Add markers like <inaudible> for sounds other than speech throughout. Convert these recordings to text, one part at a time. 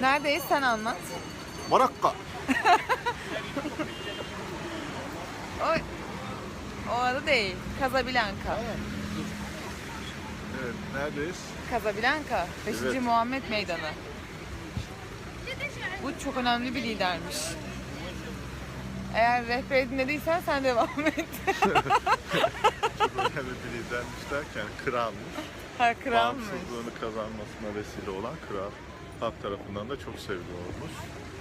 Neredeyiz sen anlat. Marokko. <laughs> O, o adı değil. Casablanca. Evet, neredeyiz? Casablanca. 5. Evet. Muhammed Meydanı. Bu çok önemli bir lidermiş. Eğer rehber dinlediysen sen devam et. <laughs> Çok önemli bir lidermiş derken kralmış. ha kral mı? Bağımsızlığını kazanmasına vesile olan kral. Halk tarafından da çok seviliyormuş.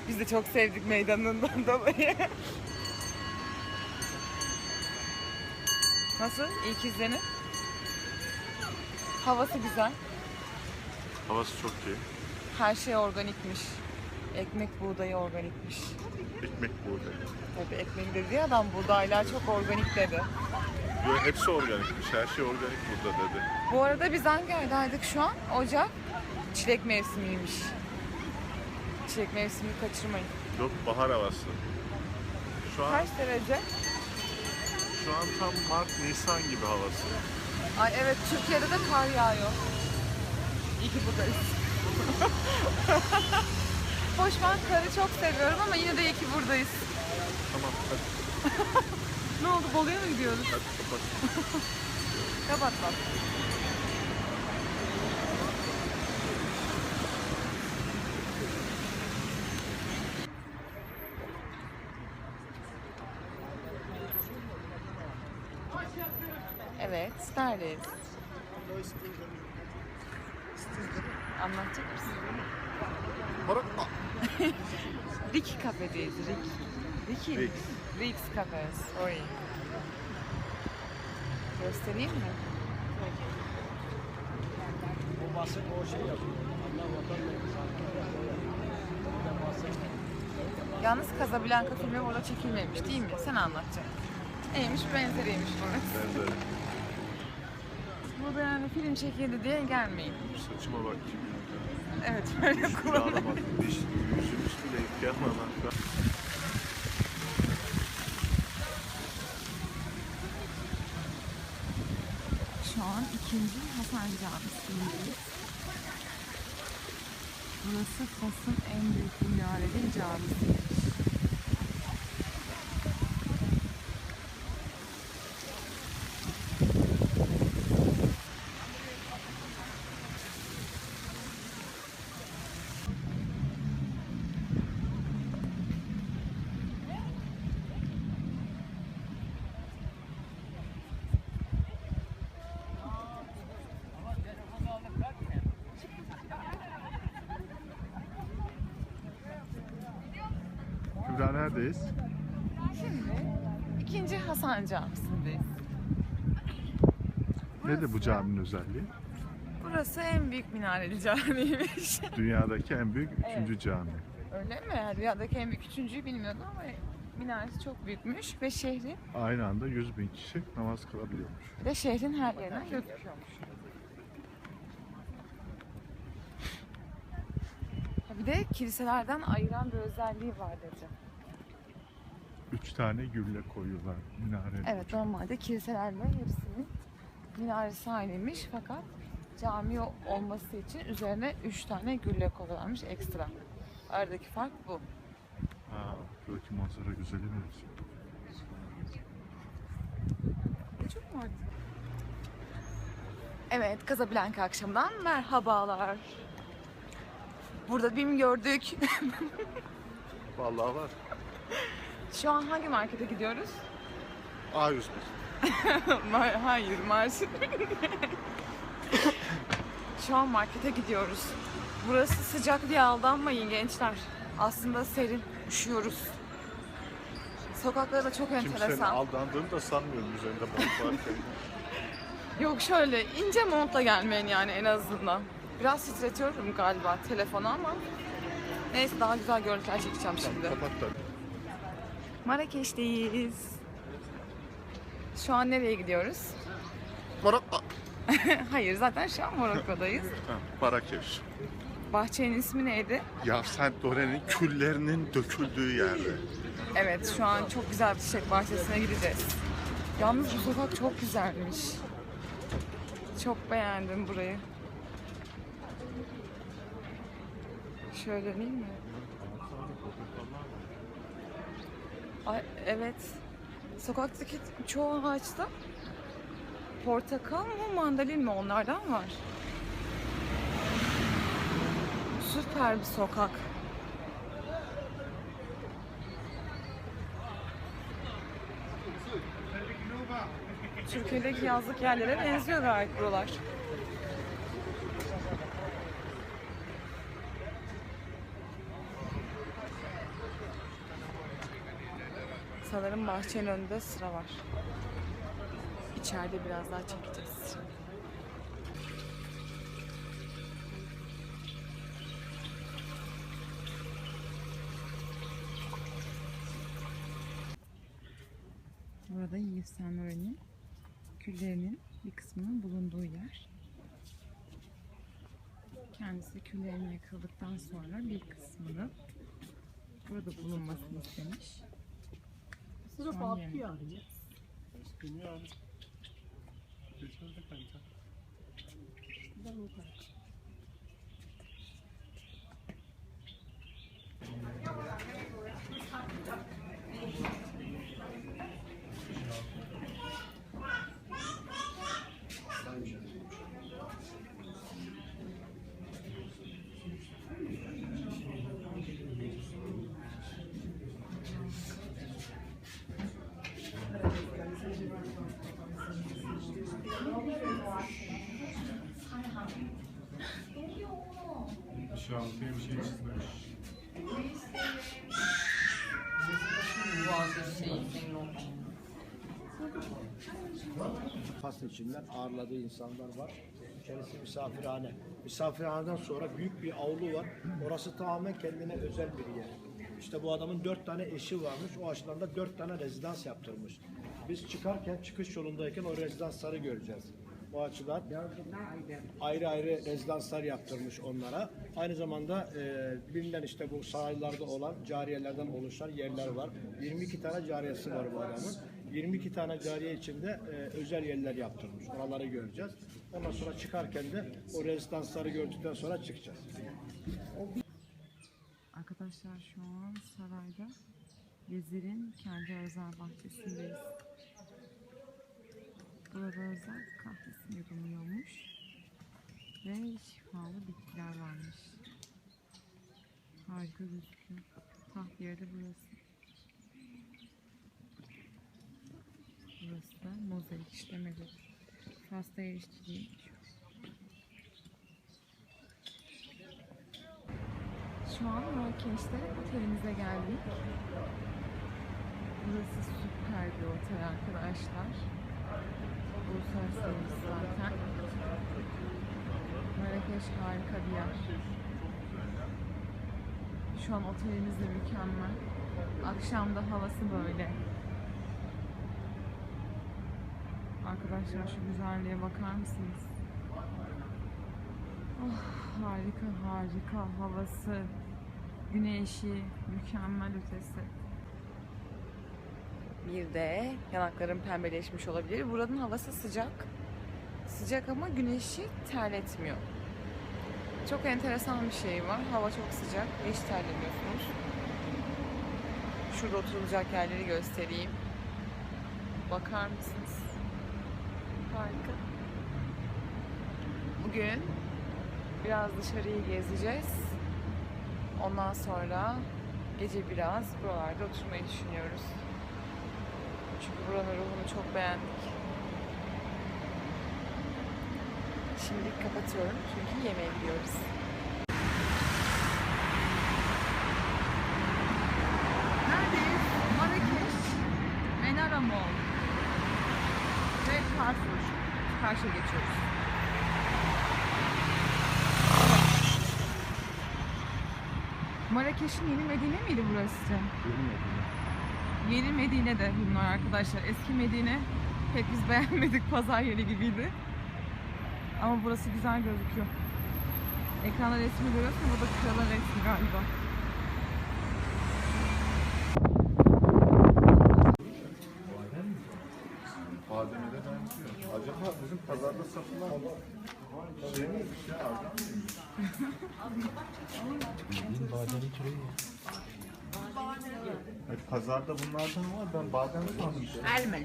Biz de çok sevdik meydanından <laughs> dolayı. Nasıl? İlk izlenim? Havası güzel. Havası çok iyi. Her şey organikmiş. Ekmek buğdayı organikmiş. Ekmek buğday. Tabii ekmeğin dediği adam buğdaylar çok organik dedi. Böyle hepsi organikmiş. Her şey organik burada dedi. Bu arada biz hangi aydaydık şu an? Ocak. Çilek mevsimiymiş. Çilek mevsimini kaçırmayın. Yok bahar havası. Şu an Kaç derece? şu an tam Mart Nisan gibi havası. Ay evet Türkiye'de de kar yağıyor. İyi ki buradayız. <laughs> Hoş ben karı çok seviyorum ama yine de iyi ki buradayız. Tamam hadi, <laughs> Ne oldu Bolu'ya mı gidiyoruz? hadi kapat. <laughs> Kapat bak. Evet, neredeyiz? Anlatacak mısın? Marokko. Rick kafedeyiz, Rick. Ricky. Rick. Rick's Cafe, sorry. Göstereyim mi? O bahset o şey yapıyor. Allah vatan Yalnız Casablanca filmi orada çekilmemiş değil mi? Sen anlatacaksın. Neymiş benzeriymiş burası. Benzeri. Burada yani film çekildi diye gelmeyin. Saçıma bak kim Evet böyle alamadım. Diş, yüzümüz bile yıkayamadan. Şu an ikinci Hasan Camisi'ndeyiz. Burası Fas'ın en büyük minareli camisi. Neredeyiz? Şimdi ikinci Hasan Camisi'ndeyiz. Nedir bu caminin özelliği? Burası en büyük minareli camiymiş. <laughs> Dünyadaki en büyük üçüncü cami. Öyle mi? Yani Dünyadaki en büyük üçüncüyü bilmiyordum ama minaresi çok büyükmüş ve şehrin Aynı anda 100 bin kişi namaz kılabiliyormuş. bir de şehrin her yerinden gözüküyormuş. Ha Bir de kiliselerden ayıran bir özelliği var dedi. Üç tane gülle koyuyorlar minarenin Evet ucuna. normalde kiliselerde hepsinin minaresi aynıymış fakat cami olması için üzerine 3 tane gülle koyuyorlarmış ekstra. Aradaki fark bu. Ha, buradaki manzara güzel mi? Çok mu artık? Evet, Casablanca akşamından merhabalar. Burada BİM gördük. <laughs> Vallahi var. Şu an hangi markete gidiyoruz? A101. <laughs> Mar- Hayır, Marsin. <laughs> Şu an markete gidiyoruz. Burası sıcak diye aldanmayın gençler. Aslında serin, üşüyoruz. Sokakları da çok Kimsenin enteresan. aldandığını da sanmıyorum üzerinde varken. <laughs> Yok şöyle ince montla gelmeyin yani en azından. Biraz titretiyorum galiba telefonu ama neyse daha güzel görüntüler çekeceğim şimdi. Kapat da. Marrakeş'teyiz. Şu an nereye gidiyoruz? Marokko. <laughs> Hayır zaten şu an Morokko'dayız. <laughs> Marrakeş. Bahçenin ismi neydi? Ya sen Dore'nin küllerinin döküldüğü yerde. Evet şu an çok güzel bir çiçek bahçesine gideceğiz. Yalnız bu sokak çok güzelmiş. Çok beğendim burayı. Şöyle döneyim mi? Ay, evet. Sokaktaki çoğu ağaçta portakal mı mandalin mi onlardan var. Süper bir sokak. Türkiye'deki yazlık yerlere benziyor gayet buralar. Sanırım bahçenin önünde sıra var. İçeride biraz daha çekeceğiz. Burada Yves Saint Laurent'in küllerinin bir kısmının bulunduğu yer. Kendisi küllerini yakıldıktan sonra bir kısmını burada bulunmasını istemiş. Son papi yemek. yani. Şantiye bir şey çizmiş. Fas içinden ağırladığı insanlar var. İçerisi misafirhane. Misafirhaneden sonra büyük bir avlu var. Orası tamamen kendine özel bir yer. İşte bu adamın dört tane eşi varmış. O açıdan da dört tane rezidans yaptırmış. Biz çıkarken çıkış yolundayken o rezidansları göreceğiz. O açıdan ayrı ayrı rezidanslar yaptırmış onlara. Aynı zamanda e, bilinen işte bu sahillerde olan cariyelerden oluşan yerler var. 22 tane cariyesi var bu adamın. 22 tane cariye içinde e, özel yerler yaptırmış. Oraları göreceğiz. Ondan sonra çıkarken de o rezidansları gördükten sonra çıkacağız. Arkadaşlar şu an sarayda Vezir'in kendi özel bahçesindeyiz. Burada özel kahvesini yudumluyormuş. Ve şifalı bitkiler varmış. Harika gözüküyor. Taht yeri de burası. Burası da mozaik işlemeleri. Pasta erişticiymiş. Şu an Marrakeş'te otelimize geldik. Burası süper bir otel arkadaşlar. Uluslararası zaten. Marrakeş harika bir yer. Şu an otelimiz de mükemmel. Akşam da havası böyle. Arkadaşlar şu güzelliğe bakar mısınız? Oh, harika harika havası, güneşi, mükemmel ötesi. Bir de yanaklarım pembeleşmiş olabilir. Buranın havası sıcak. Sıcak ama güneşi terletmiyor. Çok enteresan bir şey var. Hava çok sıcak. Hiç terlemiyorsunuz. Şurada oturulacak yerleri göstereyim. Bakar mısınız? Harika. Bugün biraz dışarıyı gezeceğiz. Ondan sonra gece biraz buralarda oturmayı düşünüyoruz. Çünkü buranın ruhunu çok beğendik. Şimdi kapatıyorum çünkü yemeğe gidiyoruz. Neredeyiz? Marrakeş, Menara Mall ve Carrefour. Karşıya geçiyoruz. Marrakeş'in yeni Medine miydi burası? Yeni Medine de bunlar arkadaşlar. Eski Medine pek biz beğenmedik. <laughs> Pazar yeri gibiydi. Ama burası güzel gözüküyor. Ekranda resmi görüyorsun. Bu da kralın resmi galiba. Adem'e de benziyor. Acaba bizim pazarda satılan şey miymiş ya? Adem miymiş? Evet, pazarda bunlardan var. Ben badem sandım. Ermen.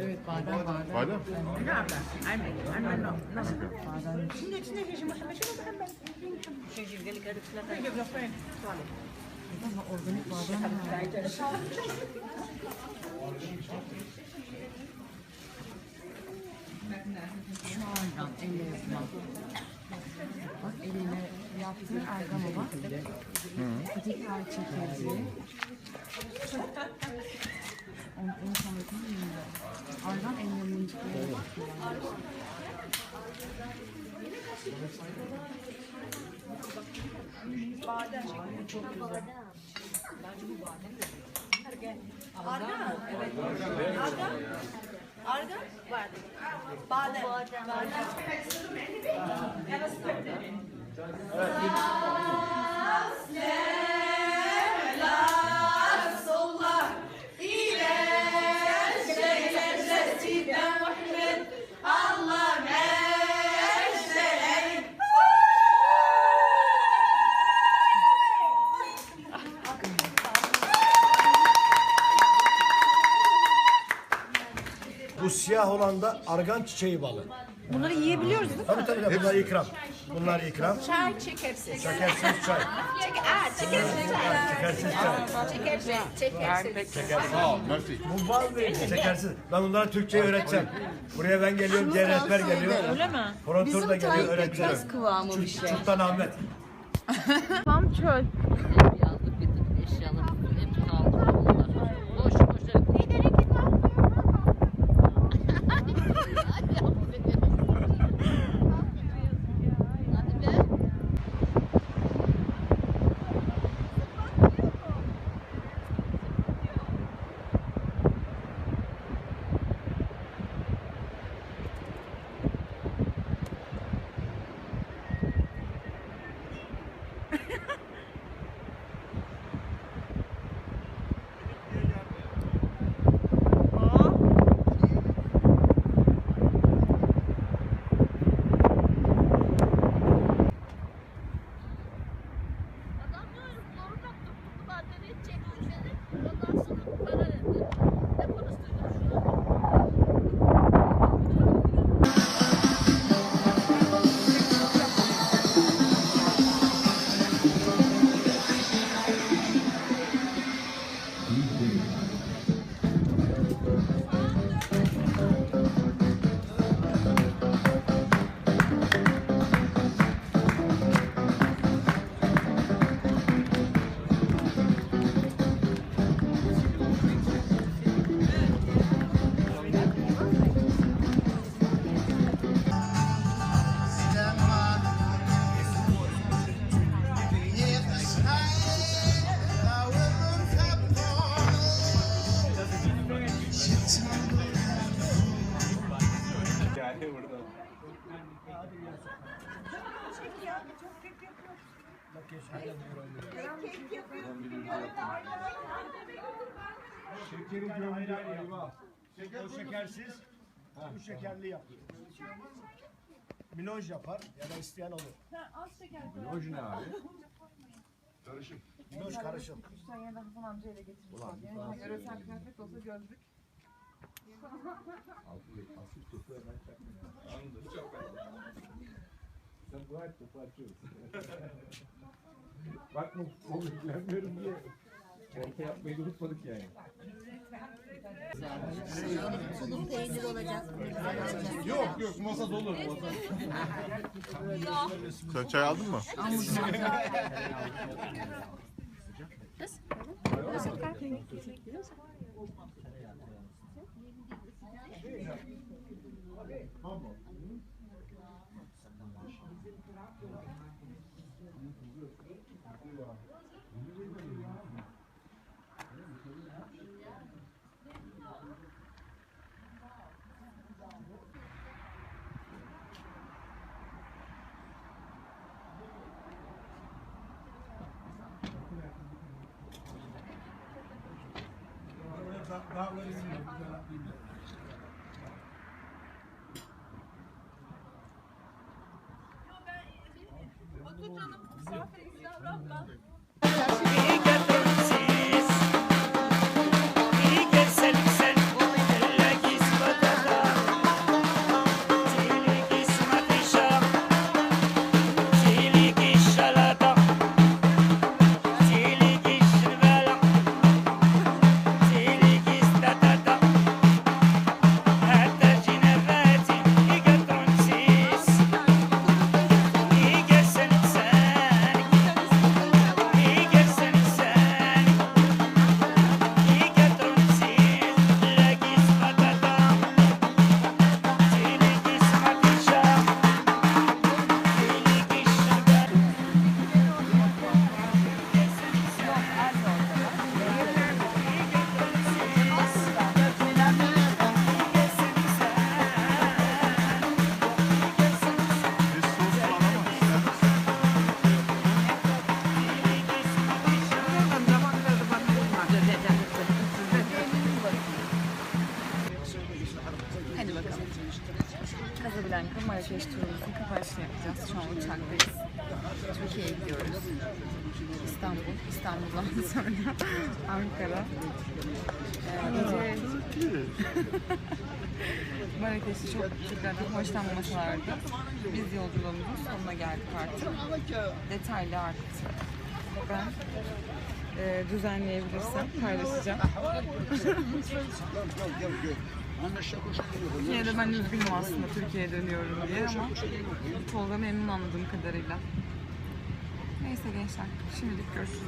Evet, badem, badem. Badem? Nerede? Ermen. Ermen no. Nasıl? Badem. Şimdi içinde şişim. Şimdi şişim. Ermen. Şişim. Gelin karı fılatı. Gelin karı fılatı. Ama organik badem. Şu andan elle yapılan. Bak eline yaptığı ergama bak. Patikler çekirdeği. Onu, tanıtım bilmiyorum. Ergan ellerinin Bu siyah olan da argan çiçeği balı. Bunları yiyebiliyoruz değil mi? Tabii tabii tabii, bunlar ikram. Bunlar ikram. Çay çekersiz. Şekersiz çay. Çek, aa, çekersiz çay. Şekersiz çay. Çekersiz. Çekersiz. Sağ ol, merci. Bu bal değil. Şekersiz. Ben bunlara Türkçeyi öğreteceğim. Buraya ben geliyorum, diğer rehber geliyor. Öyle mi? Frontur da geliyor, öğreteceğim. kıvamı bir şey. Sultan Ahmet. Tam çöl. O şekersiz, bu şekerli yapıyor. Miloj yapar ya da isteyen olur. Miloj ne abi? Miloj karışım. Sen yine de Hasan amcayla getirmiş. Yani yöresel kıyafet olsa gözlük. Bakma o yüklenmiyorum diye. Orta yapmayı unutmadık yani. Tulum peynir olacak. Yok yok masa dolu. Sen çay aldın mı? Nasıl? Otur canım, misafir gibi davran ben. Ankara. Ee, gece Marrakeş'te çok tekrardan hoşlanmasalardı. Biz yolculuğumuzun sonuna geldik artık. Detaylı artık ben e, düzenleyebilirsem paylaşacağım. Yine de ben üzgünüm aslında Türkiye'ye dönüyorum diye ama Tolga memnun anladığım kadarıyla. Neyse gençler, şimdilik görüşürüz.